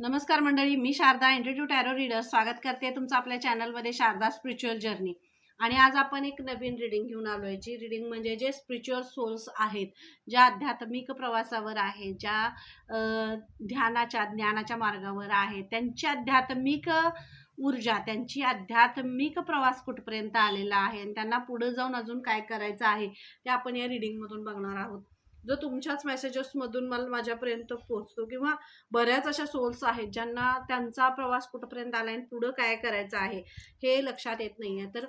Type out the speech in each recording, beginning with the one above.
नमस्कार मंडळी मी शारदा इंटरव्ह्यू टॅरो रीडर स्वागत करते तुमचं आपल्या चॅनलमध्ये शारदा स्पिरिच्युअल जर्नी आणि आज आपण एक नवीन रिडिंग घेऊन आलो आहे जी रिडिंग म्हणजे जे स्पिरिच्युअल सोल्स आहेत ज्या आध्यात्मिक प्रवासावर आहेत ज्या ध्यानाच्या ज्ञानाच्या मार्गावर आहेत त्यांची आध्यात्मिक ऊर्जा त्यांची आध्यात्मिक प्रवास कुठपर्यंत आलेला आहे आणि त्यांना पुढे जाऊन अजून काय करायचं आहे ते आपण या रिडिंगमधून बघणार आहोत. जो तुमच्याच मेसेजेसमधून मला माझ्यापर्यंत पोहोचतो किंवा बऱ्याच अशा सोल्स आहेत ज्यांना त्यांचा प्रवास कुठपर्यंत आला आणि पुढं काय करायचं आहे हे लक्षात येत नाही आहे तर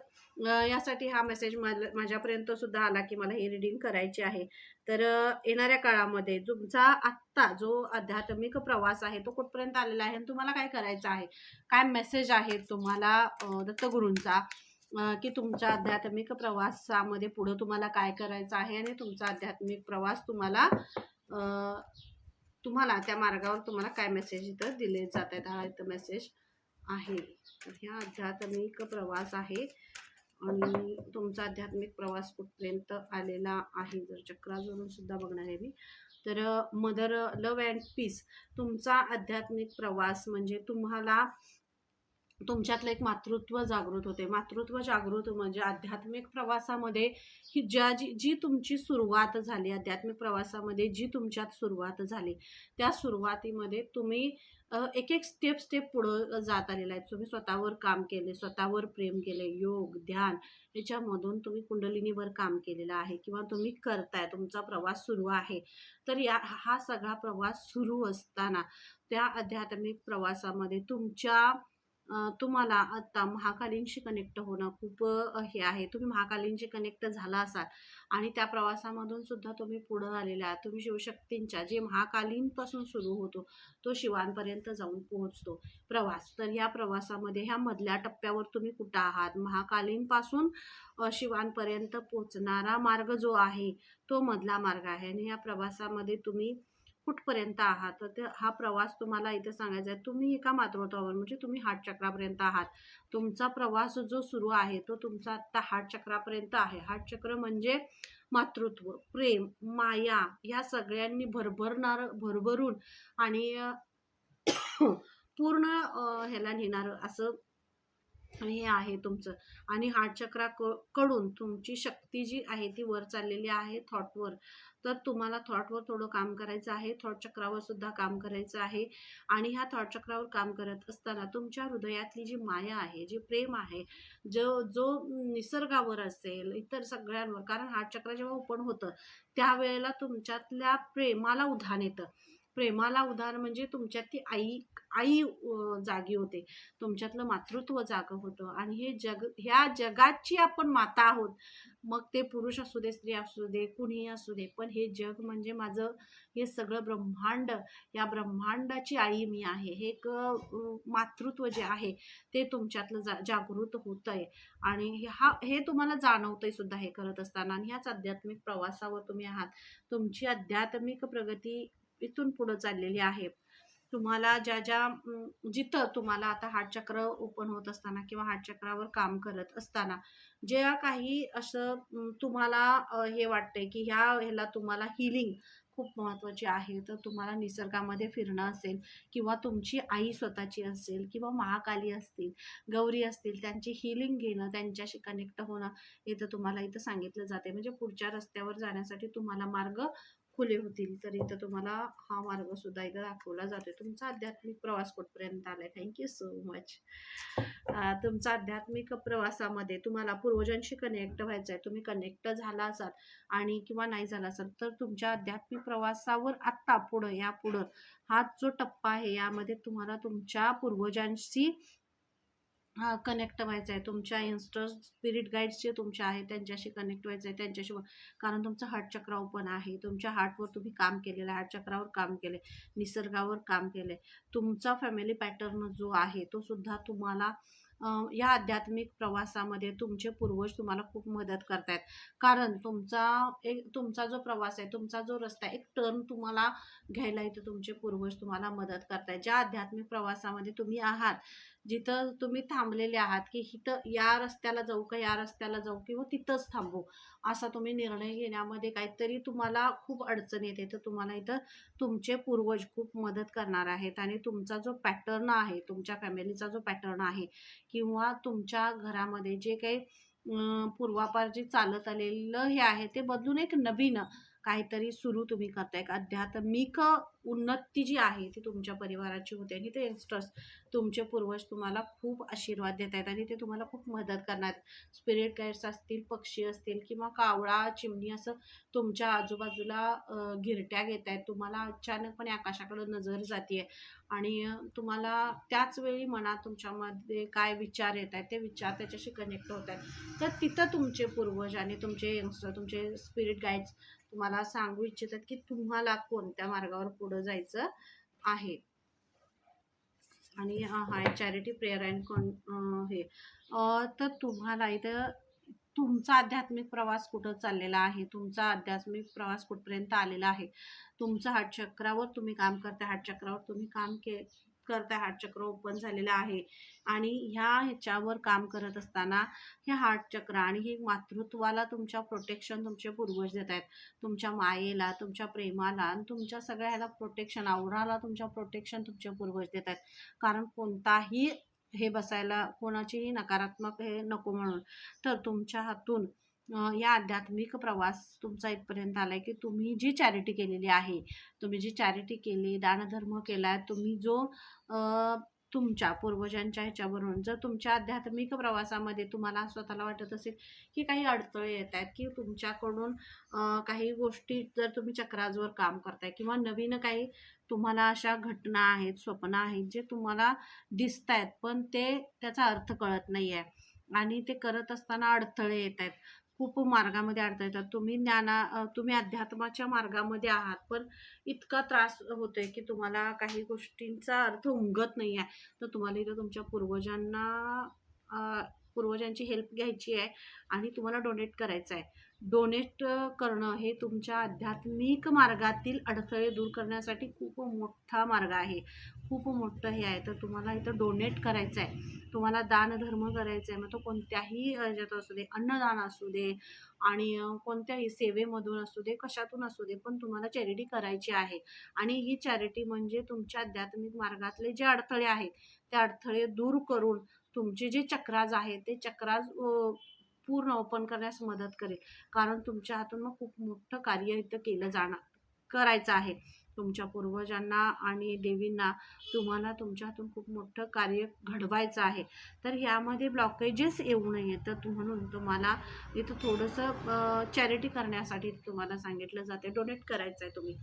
यासाठी हा मेसेज माझ्यापर्यंत सुद्धा आला की मला हे रिडिंग करायची आहे. तर येणाऱ्या काळामध्ये तुमचा आत्ता जो आध्यात्मिक प्रवास आहे तो कुठपर्यंत आलेला आहे आणि तुम्हाला काय करायचं आहे? काय मेसेज आहे तुम्हाला दत्तगुरूंचा की तुमच्या आध्यात्मिक प्रवासामध्ये पुढं तुम्हाला काय करायचं आहे आणि तुमचा आध्यात्मिक प्रवास तुम्हाला तुम्हाला त्या मार्गावर तुम्हाला काय मेसेज इथं दिले जात आहेत. हा इथं मेसेज आहे. तर ह्या आध्यात्मिक प्रवास आहे आणि तुमचा आध्यात्मिक प्रवास कुठपर्यंत आलेला आहे? जर चक्राजवळून सुद्धा बघणार आहे मी. तर मदर लव अँड पीस तुमचा आध्यात्मिक प्रवास म्हणजे तुम्हाला तुमच्यातलं एक मातृत्व जागृत होते. मातृत्व जागृत म्हणजे आध्यात्मिक प्रवासामध्ये ही ज्या जी जी तुमची सुरुवात झाली आध्यात्मिक प्रवासामध्ये जी तुमच्यात सुरुवात झाली त्या सुरुवातीमध्ये तुम्ही एक एक स्टेप स्टेप पुढं जात आलेला आहे. तुम्ही स्वतःवर काम केले स्वतःवर प्रेम केले योग ध्यान याच्यामधून तुम्ही कुंडलिनीवर काम केलेलं आहे किंवा तुम्ही करताय तुमचा प्रवास सुरू आहे. तर या हा सगळा प्रवास सुरू असताना त्या आध्यात्मिक प्रवासामध्ये तुमच्या तुम्हाला आत्ता महाकालींशी कनेक्ट होणं खूप हे आहे. तुम्ही महाकालींशी कनेक्ट झाला असाल आणि त्या प्रवासामधून सुद्धा तुम्ही पुढं आलेला आहात. तुम्ही शिवशक्तींच्या जे महाकालींपासून सुरू होतो तो शिवांपर्यंत जाऊन पोहोचतो प्रवास. तर ह्या प्रवासामध्ये ह्या मधल्या टप्प्यावर तुम्ही कुठं आहात? महाकालींपासून शिवांपर्यंत पोचणारा मार्ग जो आहे तो मधला मार्ग आहे. आणि ह्या प्रवासामध्ये तुम्ही कुठपर्यंत आहात? तर ते हा प्रवास तुम्हाला इथे सांगायचा आहे. तुम्ही एका मातृत्वावर म्हणजे तुम्ही हार्ट चक्रापर्यंत आहात. तुमचा प्रवास जो सुरू आहे तो तुमचा आत्ता हार्ट चक्रापर्यंत आहे. हार्ट चक्र म्हणजे मातृत्व प्रेम माया ह्या सगळ्यांनी भरभरणार भरभरून आणि पूर्ण ह्याला नेणार असं हे आहे तुमचं. आणि हार्ट चक्रा क- कडून तुमची शक्ती जी आहे ती वर चाललेली आहे थॉटवर तर तुम्हाला थॉटवर थोडं काम करायचं आहे. थॉट चक्रावर सुद्धा काम करायचं आहे. आणि ह्या थॉट चक्रावर काम करत असताना तुमच्या हृदयातली जी माया आहे जी प्रेम आहे जो जो निसर्गावर असेल इतर सगळ्यांवर कारण हार्ट चक्र जेव्हा ओपन होतं त्यावेळेला तुमच्यातल्या प्रेमाला उधाण येतं. प्रेमाला उदाहरण म्हणजे तुमच्यात ती आई आई जागी होते. तुमच्यातलं मातृत्व जागं होतं. आणि हे जग ह्या जगाची आपण माता आहोत. मग ते पुरुष असू दे स्त्री असू दे कुणीही असू दे. पण हे जग म्हणजे माझं हे सगळं ब्रह्मांड या ब्रह्मांडाची आई मी आहे. हे एक मातृत्व जे आहे ते तुमच्यातलं जा जागृत होत आहे आणि हा हे तुम्हाला जाणवतंय सुद्धा हे करत असताना. आणि ह्याच आध्यात्मिक प्रवासावर तुम्ही आहात. तुमची आध्यात्मिक प्रगती इथून पुढं चाललेली आहे. तुम्हाला ज्या ज्या जिथं तुम्हाला आता हाटचक्र ओपन होत असताना किंवा हार्टचक्रावर काम करत असताना ज्या काही असं तुम्हाला हे वाटतंय की ह्या ह्याला तुम्हाला हिलिंग खूप महत्त्वाची आहे तर तुम्हाला निसर्गामध्ये फिरणं असेल किंवा तुमची आई स्वतःची असेल किंवा महाकाली असतील गौरी असतील त्यांची हिलिंग घेणं त्यांच्याशी कनेक्ट होणं हे तर तुम्हाला इथं सांगितलं जाते म्हणजे पुढच्या रस्त्यावर जाण्यासाठी तुम्हाला मार्ग खुले होतील तर इथं तुम्हाला हा मार्ग सुद्धा इथं दाखवला जातोय. तुमचा आध्यात्मिक प्रवास कुठपर्यंत आलाय? थँक्यू सो मच तुमचा आध्यात्मिक प्रवासामध्ये तुम्हाला पूर्वजांशी कनेक्ट व्हायचं आहे तुम्ही कनेक्ट झाला असाल आणि किंवा नाही झाला असाल तर तुमच्या आध्यात्मिक प्रवासावर आत्ता पुढं या पुढं. हा जो टप्पा आहे यामध्ये तुम्हाला तुमच्या पूर्वजांशी कनेक्ट व्हायचं आहे तुमच्या इन्स्टर स्पिरिट गाईड्स जे तुमच्या आहेत त्यांच्याशी कनेक्ट व्हायचं आहे त्यांच्याशी कारण तुमचं हार्ट चक्र ओपन आहे. तुमच्या हार्टवर तुम्ही काम केलेलं आहे. हार्ट चक्रावर काम केले निसर्गावर काम केले तुमचा फॅमिली पॅटर्न जो आहे तो सुद्धा तुम्हाला या आध्यात्मिक प्रवासामध्ये तुमचे पूर्वज तुम्हाला खूप मदत करतायत. कारण तुमचा एक तुमचा जो प्रवास आहे तुमचा जो रस्ता आहे एक टर्न तुम्हाला घ्यायला इथं तुमचे पूर्वज तुम्हाला मदत करतायत. ज्या आध्यात्मिक प्रवासामध्ये तुम्ही आहात जिथं तुम्ही थांबलेले आहात की इथं या रस्त्याला जाऊ का या रस्त्याला जाऊ किंवा तिथंच थांबू असा तुम्ही निर्णय घेण्यामध्ये काहीतरी तुम्हाला खूप अडचण येते. तर तुम्हाला इथं तुमचे पूर्वज खूप मदत करणार आहेत आणि तुमचा जो पॅटर्न आहे तुमच्या फॅमिलीचा जो पॅटर्न आहे किंवा तुमच्या घरामध्ये जे काही पूर्वापार जे चालत आलेलं हे आहे ते बदलून एक नवीन काहीतरी सुरू तुम्ही करताय एक आध्यात्मिक उन्नती जी आहे ती तुमच्या परिवाराची होते आणि ते यंगस्टर्स तुमचे पूर्वज तुम्हाला खूप आशीर्वाद देत आहेत आणि ते तुम्हाला खूप मदत करणार स्पिरिट गाईड्स असतील पक्षी असतील किंवा कावळा चिमणी असं तुमच्या आजूबाजूला गिरट्या घेत आहेत. तुम्हाला अचानकपणे आकाशाकडे नजर जाते आणि तुम्हाला त्याच वेळी मनात तुमच्यामध्ये काय विचार येत आहेत ते विचार त्याच्याशी कनेक्ट होत आहेत. तर तिथं तुमचे पूर्वज आणि तुमचे यंगस्टर तुमचे स्पिरिट गाईड्स तुम्हाला सांगू इच्छितात की तुम्हाला कोणत्या मार्गावर पुढं जायचं आहे. आणि हा चॅरिटी प्रेयर अँड कॉन हे. तर तुम्हाला इथं तुमचा आध्यात्मिक प्रवास कुठं चाललेला आहे? तुमचा आध्यात्मिक प्रवास कुठपर्यंत आलेला आहे? तुमचं हाटचक्रावर तुम्ही काम करता हाटचक्रावर तुम्ही काम के करताय हार्ट चक्र ओपन झालेलं आहे. आणि ह्या ह्याच्यावर काम करत असताना हे हार्ट चक्र आणि हे मातृत्वाला तुमच्या प्रोटेक्शन तुमचे पूर्वज देत आहेत. तुमच्या मायेला तुमच्या प्रेमाला आणि तुमच्या सगळ्या ह्याला प्रोटेक्शन आवराला तुमच्या प्रोटेक्शन तुमचे पूर्वज देत आहेत. कारण कोणताही हे बसायला कोणाचीही नकारात्मक हे नको म्हणून. तर तुमच्या हातून या आध्यात्मिक प्रवास तुमचा इथपर्यंत आला आहे की तुम्ही जी चॅरिटी केलेली आहे तुम्ही जी चॅरिटी केली दानधर्म केला तुम्ही जो तुमच्या पूर्वजांच्या ह्याच्यावरून जर तुमच्या आध्यात्मिक प्रवासामध्ये तुम्हाला स्वतःला वाटत असेल की काही अडथळे येत आहेत की तुमच्याकडून काही गोष्टी जर तुम्ही चक्राजवर काम करताय किंवा नवीन काही तुम्हाला अशा घटना आहेत स्वप्न आहेत जे तुम्हाला दिसत आहेत पण ते त्याचा अर्थ कळत नाही आहे आणि ते करत असताना अडथळे येत आहेत. खूप मार्गामध्ये अडता येतात. तुम्ही ज्ञाना तुम्ही अध्यात्माच्या मार्गामध्ये आहात पण इतका त्रास होतोय की तुम्हाला काही गोष्टींचा अर्थ उमगत नाही आहे. तर तुम्हाला इथं तुमच्या पूर्वजांना पूर्वजांची हेल्प घ्यायची आहे आणि तुम्हाला डोनेट करायचं आहे. डोनेट करणं हे तुमच्या आध्यात्मिक मार्गातील अडथळे दूर करण्यासाठी खूप मोठा मार्ग आहे. खूप मोठं हे आहे. तर तुम्हाला इथं डोनेट करायचं आहे तुम्हाला दानधर्म करायचा आहे मग तो कोणत्याही ह्याच्यात असू दे अन्नदान असू दे आणि कोणत्याही सेवेमधून असू दे कशातून असू दे पण तुम्हाला चॅरिटी करायची आहे. आणि ही चॅरिटी म्हणजे तुमच्या आध्यात्मिक मार्गातले जे अडथळे आहेत ते अडथळे दूर करून तुमचे जे चक्राज आहेत ते चक्राज पूर्ण ओपन करण्यास मदत करेल. कारण तुमच्या हातून मग खूप मोठं कार्य इथं केलं जाणार करायचं आहे. तुमच्या पूर्वजांना आणि देवींना तुम्हाला तुमच्या हातून खूप मोठं कार्य घडवायचं आहे. तर ह्यामध्ये ब्लॉकेजेस येऊ नये तर म्हणून तुम्हाला इथं थोडंसं चॅरिटी करण्यासाठी तुम्हाला सांगितलं जाते. डोनेट करायचं आहे तुम्ही.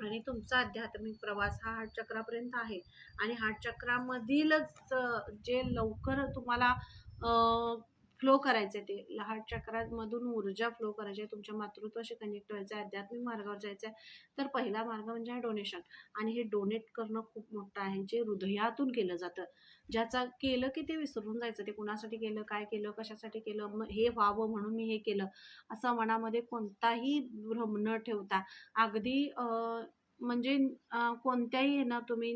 आणि तुमचा आध्यात्मिक प्रवास हा हार्ट चक्रापर्यंत आहे. आणि हार्ट चक्रामधीलच जे लवकर तुम्हाला फ्लो करायचं आहे ते. लहान चक्रामधून ऊर्जा फ्लो करायची आहे. तुमच्या मातृत्वाशी कनेक्ट व्हायचं आहे आध्यात्मिक मार्गावर जायचं आहे तर पहिला मार्ग म्हणजे हा डोनेशन आणि हे डोनेट करणं खूप मोठं आहे. जे हृदयातून केलं जातं. ज्याचा केलं की ते विसरून जायचं. ते कुणासाठी केलं? काय केलं? कशासाठी केलं? मग हे व्हावं म्हणून मी हे केलं. असं मनामध्ये कोणताही भ्रम न ठेवता. अगदी म्हणजे कोणत्याही ना तुम्ही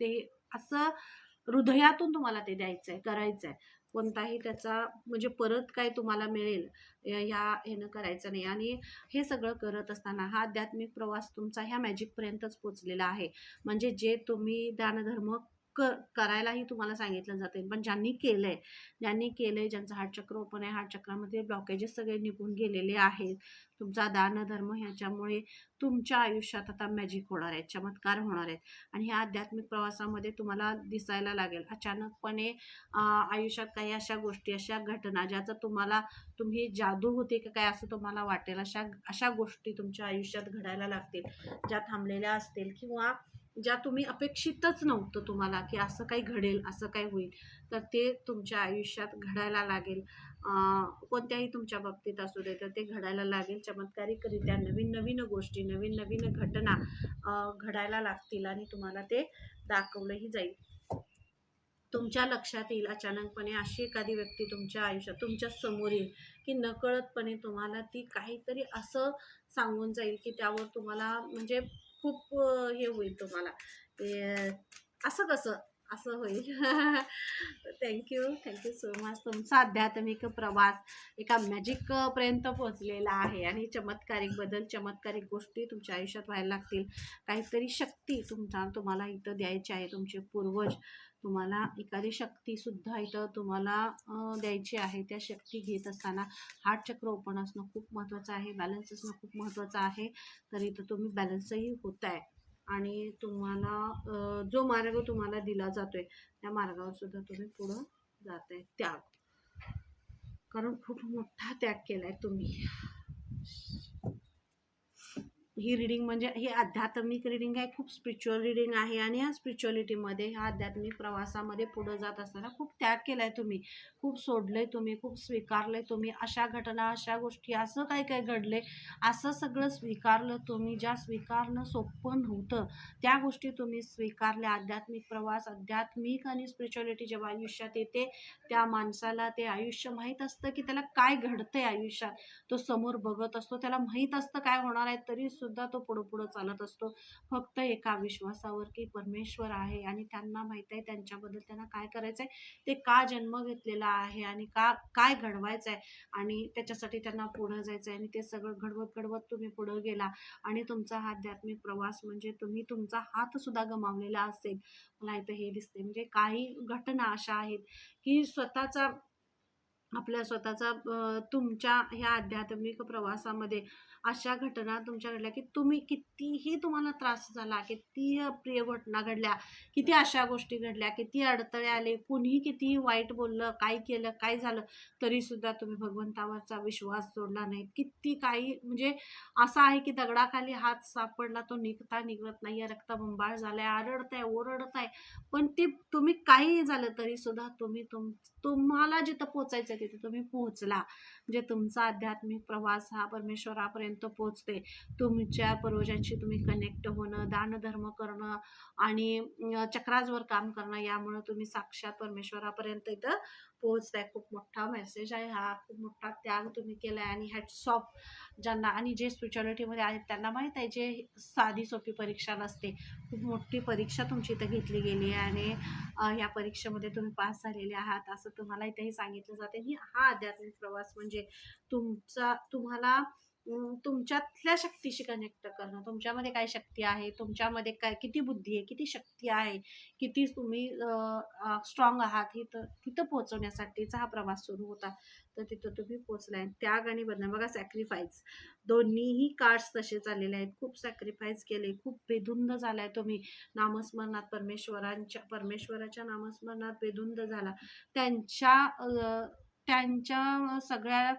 ते असं हृदयातून तुम्हाला ते द्यायचं आहे करायचं आहे कोणताही त्याचा म्हणजे परत काय तुम्हाला मिळेल ह्या ह्यानं करायचं नाही. आणि हे सगळं करत असताना हा आध्यात्मिक प्रवास तुमचा ह्या मॅजिकपर्यंतच पोचलेला आहे. म्हणजे जे तुम्ही दानधर्म क करायलाही तुम्हाला सांगितलं जाते पण ज्यांनी केलं आहे ज्यांनी केलं आहे ज्यांचं हार्टचक्र ओपन आहे हार्टचक्रामध्ये ब्लॉकेजेस सगळे निघून गेलेले आहेत. तुमचा दानधर्म ह्याच्यामुळे तुमच्या आयुष्यात आता मॅजिक होणार आहे चमत्कार होणार आहेत. आणि ह्या आध्यात्मिक प्रवासामध्ये तुम्हाला दिसायला लागेल. अचानकपणे आयुष्यात काही अशा गोष्टी अशा घटना ज्याचा तुम्हाला तुम्ही जादू होते का काय असं तुम्हाला वाटेल अशा अशा गोष्टी तुमच्या आयुष्यात घडायला लागतील ज्या थांबलेल्या असतील किंवा ज्या तुम्ही अपेक्षितच नव्हतं तुम्हाला की असं काही घडेल असं काही होईल तर ते तुमच्या आयुष्यात घडायला लागेल. कोणत्याही तुमच्या बाबतीत असू दे तर ते घडायला लागेल. चमत्कारिकरित्या नवीन नवीन गोष्टी नवीन नवीन घटना घडायला लागतील आणि तुम्हाला ते दाखवलंही जाईल. तुमच्या लक्षात येईल. अचानकपणे अशी एखादी व्यक्ती तुमच्या आयुष्यात तुमच्यासमोर येईल की नकळतपणे तुम्हाला ती काहीतरी असं सांगून जाईल की त्यावर तुम्हाला म्हणजे खूप हे होईल तुम्हाला. ते असं कसं? असं होईल. थँक्यू थँक्यू सो मच तुमचा आध्यात्मिक प्रवास एका मॅजिक पर्यंत पोहोचलेला आहे आणि चमत्कारिक बदल चमत्कारिक गोष्टी तुमच्या आयुष्यात व्हायला लागतील. काहीतरी शक्ती तुमचा तुम्हाला इथं द्यायची आहे तुमचे पूर्वज. तुम्हाला एखादी शक्तीसुद्धा इथं तुम्हाला द्यायची आहे. त्या शक्ती घेत असताना हार्ट चक्र ओपन असणं खूप महत्त्वाचं आहे. बॅलन्स असणं खूप महत्त्वाचं आहे. तर इथं तुम्ही बॅलन्सही होत आहे आणि तुम्हाला जो मार्ग तुम्हाला दिला जातोय त्या मार्गावर सुद्धा तुम्ही पुढं जात आहे त्याग. कारण खूप मोठा त्याग केला आहे तुम्ही. ही रिडिंग म्हणजे ही आध्यात्मिक रिडिंग आहे खूप स्पिरिच्युअल रिडिंग आहे आणि ह्या स्पिरिच्युअलिटीमध्ये ह्या आध्यात्मिक प्रवासामध्ये पुढं जात असताना खूप त्याग केला आहे तुम्ही. खूप सोडलं आहे तुम्ही खूप स्वीकारलं आहे तुम्ही. अशा घटना अशा गोष्टी असं काय काय घडले असं सगळं स्वीकारलं तुम्ही. ज्या स्वीकारणं सोपं नव्हतं त्या गोष्टी तुम्ही स्वीकारल्या. आध्यात्मिक प्रवास आध्यात्मिक आणि स्पिरिच्युअलिटी जेव्हा आयुष्यात येते त्या माणसाला ते आयुष्य माहीत असतं की त्याला काय घडतंय आयुष्यात. तो समोर बघत असतो त्याला माहीत असतं काय होणार आहे तरी सुद्धा तो पुढं पुढं चालत असतो. फक्त एका विश्वासावर की परमेश्वर आहे आणि त्यांना माहीत आहे त्यांच्याबद्दल त्यांना काय करायचं आहे ते का जन्म घेतलेला आहे आणि का काय घडवायचं आहे आणि त्याच्यासाठी त्यांना पुढं जायचं आहे आणि ते सगळं घडवत घडवत तुम्ही पुढं गेला आणि तुमचा हा आध्यात्मिक प्रवास म्हणजे तुम्ही तुमचा हात सुद्धा गमावलेला असेल. मला इथं हे दिसते म्हणजे काही घटना अशा आहेत की स्वतःचा आपल्या स्वतःचा तुमच्या ह्या आध्यात्मिक प्रवासामध्ये अशा घटना तुमच्या घडल्या की तुम्ही कितीही तुम्हाला त्रास झाला किती प्रिय घटना घडल्या किती अशा गोष्टी घडल्या किती अडथळे आले कुणीही कितीही वाईट बोललं काय केलं काय झालं तरीसुद्धा तुम्ही भगवंतावरचा विश्वास सोडला नाही किती काही म्हणजे असं आहे की दगडाखाली हात सापडला तो निघता निघत नाही आहे रक्तबंबाळ झालाय आरडताय ओरडताय पण ते तुम्ही काही झालं तरीसुद्धा तुम्ही तुम तुम्हाला जिथं पोचायचं तिथे तुम्ही पोहोचला. म्हणजे तुमचा आध्यात्मिक प्रवास हा परमेश्वरापर्यंत पोहोचते. तुमच्या पूर्वजांशी तुम्ही कनेक्ट होणं दानधर्म करणं आणि चक्राजवर काम करणं यामुळं तुम्ही साक्षात परमेश्वरापर्यंत इथं पोहोचताय. खूप मोठा मेसेज आहे हा. खूप मोठा त्याग तुम्ही केलाय आणि हॅट्स ज्यांना आणि जे स्पिरिच्युअलिटीमध्ये आहेत त्यांना माहीत आहे जे साधी सोपी परीक्षा नसते. खूप मोठी परीक्षा तुमची इथं घेतली गेली आहे आणि ह्या परीक्षेमध्ये तुम्ही पास झालेले आहात असं तुम्हाला इथेही सांगितलं जाते. ही हा आध्यात्मिक प्रवास म्हणजे तुमचा तुम्हाला तुमच्यातल्या शक्तीशी कनेक्ट करणं तुमच्यामध्ये काय शक्ती आहे तुमच्यामध्ये काय किती बुद्धी आहे किती शक्ती आहे किती तुम्ही स्ट्रॉंग आहात हे तर तिथं पोहोचवण्यासाठीचा हा प्रवास सुरू होता. तर तिथं तुम्ही पोहोचलाय. त्याग आणि बदल बघा सॅक्रिफाईस दोन्हीही कार्ड्स तसे चाललेले आहेत. खूप सॅक्रिफाईस केले खूप बेधुंद झालाय तुम्ही. नामस्मरणात परमेश्वरांच्या परमेश्वराच्या नामस्मरणात बेधुंद झाला. त्यांच्या त्यांच्या सगळ्या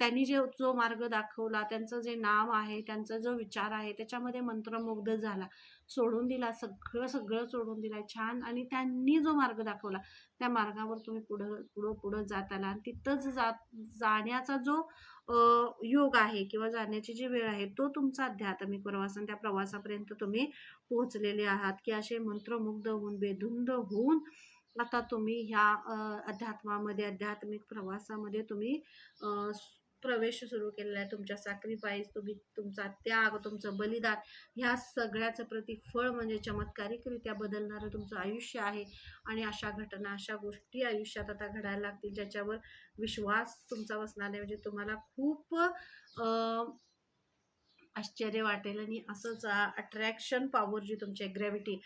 त्यांनी जे जो मार्ग दाखवला त्यांचं जे नाव आहे त्यांचा जो विचार आहे त्याच्यामध्ये मंत्रमुग्ध झाला. सोडून दिला सगळं सगळं सोडून दिला छान. आणि त्यांनी जो मार्ग दाखवला त्या मार्गावर तुम्ही पुढं पुढं पुढं जात आला. आणि तिथंच जात जाण्याचा जो योग आहे किंवा जाण्याची जी वेळ आहे तो तुमचा आध्यात्मिक प्रवास आणि त्या प्रवासापर्यंत तुम्ही पोहोचलेले आहात. की असे मंत्रमुग्ध होऊन बेधुंद होऊन आता तुम्ही ह्या अध्यात्मामध्ये आध्यात्मिक प्रवासामध्ये तुम्ही प्रवेश सुरू केलेला आहे. तुमच्या सॅक्रिफाईस तुम्ही तुमचा त्याग तुमचं बलिदान ह्या सगळ्याचं प्रतिफळ म्हणजे चमत्कारिकरित्या बदलणारं तुमचं आयुष्य आहे. आणि अशा घटना अशा गोष्टी आयुष्यात आता घडायला लागतील ज्याच्यावर विश्वास तुमचा बसणार नाही. म्हणजे तुम्हाला खूप आश्चर्य वाटेल आणि असंच अट्रॅक्शन पॉवर जी तुमची ग्रॅव्हिटी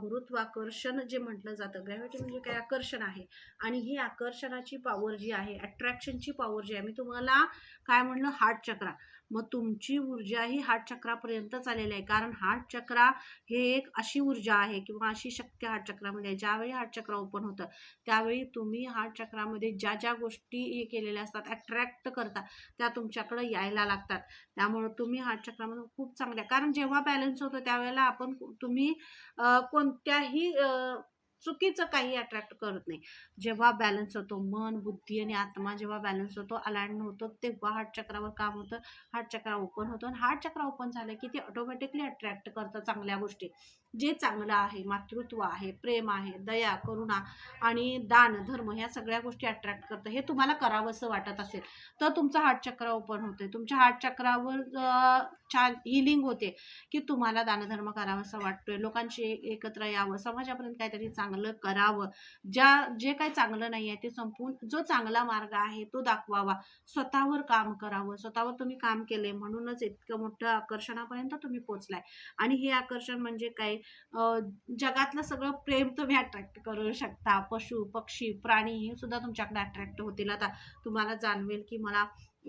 गुरुत्वाकर्षण जे म्हटलं जातं ग्रॅव्हिटी म्हणजे काय? आकर्षण आहे. आणि ही आकर्षणाची पॉवर जी आहे अट्रॅक्शनची पॉवर जी आहे मी तुम्हाला काय म्हणलं? हार्ट चक्रा मग तुमची ऊर्जा ही हार्ट चक्रापर्यंत चालेली आहे. कारण हार्ट चक्रा हे एक अशी ऊर्जा आहे किंवा अशी शक्ती हार्ट चक्रामध्ये आहे. ज्यावेळी हार्ट चक्र ओपन होतं त्यावेळी तुम्ही हार्ट चक्रामध्ये ज्या ज्या गोष्टी हे केलेल्या असतात अट्रॅक्ट करता त्या तुमच्याकडे यायला लागतात. त्यामुळं तुम्ही हार्ट चक्रामध्ये खूप चांगल्या कारण जेव्हा बॅलन्स होतं त्यावेळेला आपण तुम्ही कोणत्याही चुकीचं काही अट्रॅक्ट करत नाही. जेव्हा बॅलन्स होतो मन बुद्धी आणि आत्मा जेव्हा बॅलन्स होतो अलाइंड होतो तेव्हा हार्ट चक्रावर काम होतं हार्ट चक्र ओपन होतं आणि हार्ट चक्र ओपन झालं की ते ऑटोमॅटिकली अट्रॅक्ट करतं चांगल्या गोष्टी. जे चांगलं आहे मातृत्व आहे प्रेम आहे दया करुणा आणि दान धर्म ह्या सगळ्या गोष्टी अट्रॅक्ट करतं. हे तुम्हाला करावंसं वाटत असेल तर तुमचं हार्ट चक्र ओपन होते तुमच्या हार्ट चक्रावर छान हिलिंग होते की तुम्हाला दानधर्म करावासा वाटतोय. लोकांशी एकत्र यावं समाजापर्यंत काहीतरी चांगलं करावं. ज्या जे काही चांगलं नाही आहे ते संपून जो चांगला मार्ग आहे तो दाखवावा. स्वतःवर काम करावं. स्वतःवर तुम्ही काम केले म्हणूनच इतकं मोठं आकर्षणापर्यंत तुम्ही पोचलाय. आणि हे आकर्षण म्हणजे काय? जगातलं सगळं प्रेम तुम्ही अट्रॅक्ट करू शकता. पशु पक्षी प्राणी हे सुद्धा तुमच्याकडे अट्रॅक्ट होतील. आता तुम्हाला जाणवेल की मला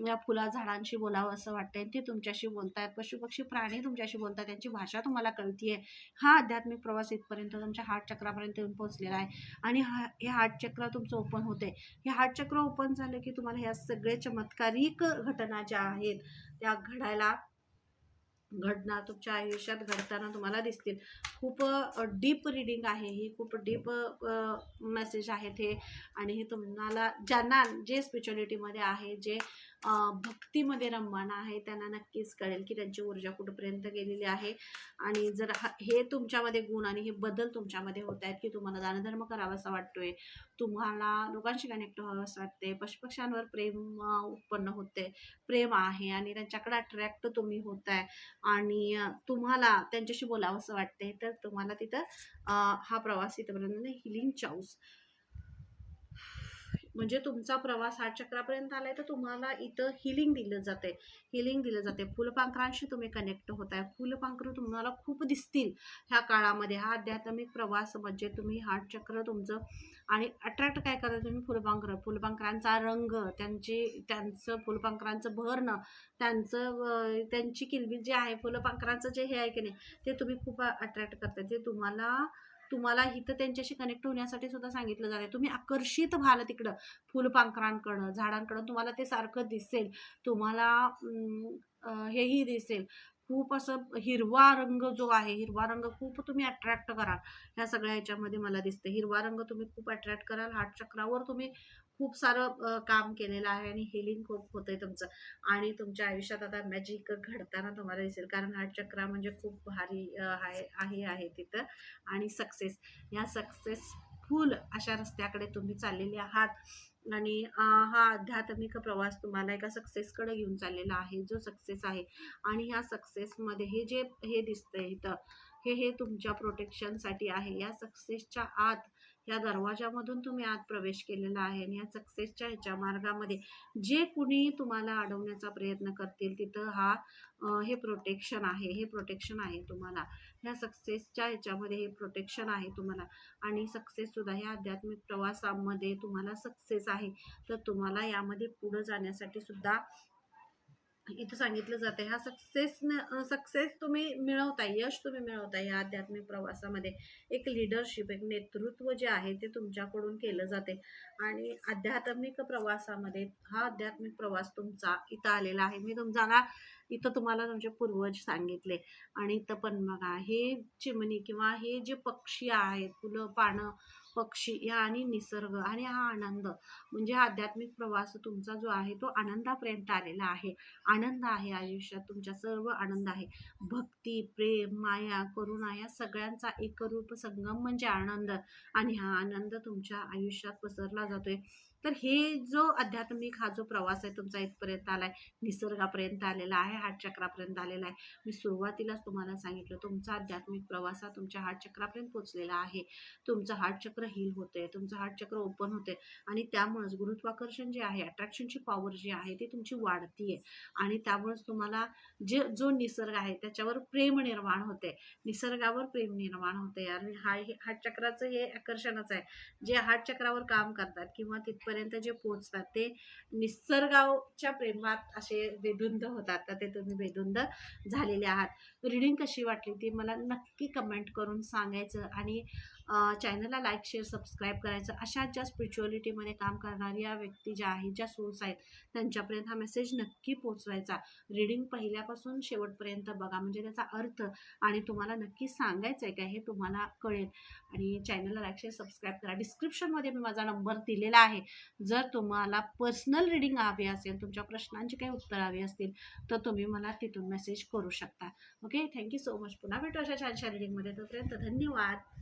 या फुला झाडांशी बोलावं असं वाटतंय ते तुमच्याशी बोलतायत. पशुपक्षी प्राणी तुमच्याशी बोलतात त्यांची भाषा तुम्हाला कळतीये. हा आध्यात्मिक प्रवास इथपर्यंत तुमच्या हार्ट चक्रापर्यंत येऊन पोहोचलेला आहे. आणि हा हे हार्ट चक्र तुमचं ओपन होते हे हार्ट चक्र ओपन झालं की तुम्हाला ह्या सगळे चमत्कारिक घटना ज्या आहेत त्या घडायला घडणार तुमच्या आयुष्यात घडताना तुम्हाला दिसतील. खूप डीप रिडिंग आहे ही खूप डीप मेसेज आहेत हे. आणि हे तुम्हाला ज्यांना जे स्पिरिच्युअलिटीमध्ये आहे जे भक्तीमध्ये रममाण आहे त्यांना नक्कीच कळेल की त्यांची ऊर्जा कुठंपर्यंत गेलेली आहे. आणि जर हे तुमच्यामध्ये गुण आणि हे बदल तुमच्यामध्ये होत आहेत की तुम्हाला दानधर्म करावासा वाटतोय तुम्हाला लोकांशी कनेक्ट व्हावं असं वाटते पशुपक्ष्यांवर प्रेम उत्पन्न होते प्रेम आहे आणि त्यांच्याकडे अट्रॅक्ट तुम्ही होत आहे आणि तुम्हाला त्यांच्याशी बोलावं असं वाटते तर तुम्हाला तिथं हा प्रवास इथपर्यंत हिलिंग चाऊस म्हणजे तुमचा प्रवास हार्ट चक्रापर्यंत आलाय तर तुम्हाला इथं हिलिंग दिलं जाते हिलिंग दिलं जाते फुलपांखरांशी तुम्ही कनेक्ट होत आहे फुलपांखरं तुम्हाला खूप दिसतील ह्या काळामध्ये. हा आध्यात्मिक प्रवास म्हणजे तुम्ही हार्ट चक्र तुमचं आणि अट्रॅक्ट काय करता तुम्ही? फुलपांखरं. फुलपांखरांचा रंग त्यांची त्यांचं फुलपांखरांचं भरणं त्यांचं त्यांची किलबिल जे आहे फुलपांखरांचं जे हे आहे की नाही ते तुम्ही खूप अट्रॅक्ट करता ते तुम्हाला तुम्हाला इथं त्यांच्याशी कनेक्ट होण्यासाठी सुद्धा सांगितलं जाते तुम्ही आकर्षित व्हाल तिकडं फुलपाखरांकडं झाडांकडं. तुम्हाला ते सारखं दिसेल. तुम्हाला हेही दिसेल. खूप असं हिरवा रंग जो आहे हिरवा रंग खूप तुम्ही अट्रॅक्ट कराल. ह्या सगळ्या ह्याच्यामध्ये मला दिसतं हिरवा रंग तुम्ही खूप अट्रॅक्ट कराल. हार्ट चक्रावर तुम्ही खूप सारं काम केलेलं आहे आणि हिलिंग खूप होतंय तुमचं. आणि तुमच्या आयुष्यात आता मॅजिक घडताना तुम्हाला दिसेल. कारण हा चक्रा म्हणजे खूप भारी आहे आहे आहे तिथं. आणि सक्सेस या सक्सेसफुल अशा रस्त्याकडे तुम्ही चाललेले आहात. आणि हा आध्यात्मिक प्रवास तुम्हाला एका सक्सेसकडे घेऊन चाललेला आहे. जो सक्सेस आहे. आणि ह्या सक्सेसमध्ये हे जे हे दिसतंय इथं हे हे तुमच्या प्रोटेक्शनसाठी आहे. या सक्सेसच्या आत या दरवाजामधून तुम्ही आत प्रवेश केलेला आहे आणि या सक्सेसच्या ह्याच्या मार्गामध्ये जे कुणी तुम्हाला अडवण्याचा प्रयत्न करतील तिथं हा हे प्रोटेक्शन आहे हे प्रोटेक्शन आहे तुम्हाला. ह्या सक्सेसच्या ह्याच्यामध्ये हे प्रोटेक्शन आहे तुम्हाला. आणि सक्सेससुद्धा ह्या आध्यात्मिक प्रवासामध्ये तुम्हाला सक्सेस आहे. तर तुम्हाला यामध्ये पुढं जाण्यासाठी सुद्धा इथं सांगितलं जातं हा सक्सेस सक्सेस तुम्ही मिळवताय यश तुम्ही मिळवताय या आध्यात्मिक प्रवासामध्ये. एक लिडरशिप एक नेतृत्व जे आहे ते तुमच्याकडून केलं जाते. आणि आध्यात्मिक प्रवासामध्ये हा आध्यात्मिक प्रवास तुमचा इथं आलेला आहे. मी तुमचा इथं तुम्हाला तुमचे पूर्वज सांगितले. आणि इथं पण बघा हे चिमणी किंवा हे जे पक्षी आहेत फुलं पानं पक्षी या आणि निसर्ग आणि हा आनंद. म्हणजे आध्यात्मिक प्रवास तुमचा जो आहे तो आनंदापर्यंत आलेला आहे. आनंद आहे आयुष्यात तुमच्या सर्व आनंद आहे. भक्ती प्रेम माया करुणा या सगळ्यांचा एकरूप संगम म्हणजे आनंद. आणि हा आनंद तुमच्या आयुष्यात पसरला जातोय. तर हे जो आध्यात्मिक हा जो प्रवास आहे तुमचा इथपर्यंत आलाय निसर्गापर्यंत आलेला आहे हार्ट चक्रापर्यंत आलेला आहे. मी सुरुवातीलाच तुम्हाला सांगितलं तुमचा आध्यात्मिक प्रवास हा तुमच्या हार्ट चक्रापर्यंत पोहोचलेला आहे. तुमचं हार्ट चक्र हील होते तुमचं हार्ट चक्र ओपन होते आणि त्यामुळेच गुरुत्वाकर्षण जे आहे अट्रॅक्शनची पॉवर जी आहे ती तुमची वाढतीये. आणि त्यामुळेच तुम्हाला जे जो निसर्ग आहे त्याच्यावर प्रेम निर्माण होते. निसर्गावर प्रेम निर्माण होते. आणि हा हे हार्ट चक्राचं हे आकर्षणच आहे. जे हार्ट चक्रावर काम करतात किंवा तिथपर्यंत जे पोहोचतात ते निसर्गाच्या प्रेमात असे बेधुंद होतात. तर ते तुम्ही बेधुंद झालेले आहात. रिडिंग कशी वाटली ती मला नक्की कमेंट करून सांगायचं. आणि चॅनलला लाईक शेअर सबस्क्राईब करायचं. अशा ज्या स्पिरिच्युअलिटीमध्ये काम करणाऱ्या व्यक्ती ज्या आहेत ज्या सोर्स आहेत त्यांच्यापर्यंत हा मेसेज नक्की पोचवायचा रीडिंग पहिल्यापासून शेवटपर्यंत बघा. म्हणजे त्याचा अर्थ आणि तुम्हाला नक्की सांगायचं आहे का हे तुम्हाला कळेल. आणि चॅनलला लाईक शेअर सबस्क्राईब करा. डिस्क्रिप्शनमध्ये मी माझा नंबर दिलेला आहे. जर तुम्हाला पर्सनल रीडिंग हवी असेल तुमच्या प्रश्नांची काही उत्तर हवी असतील तर तुम्ही मला तिथून मेसेज करू शकता. ओके थँक्यू सो मच पुन्हा भेटू अशा छानशा रिडिंगमध्ये तोपर्यंत धन्यवाद.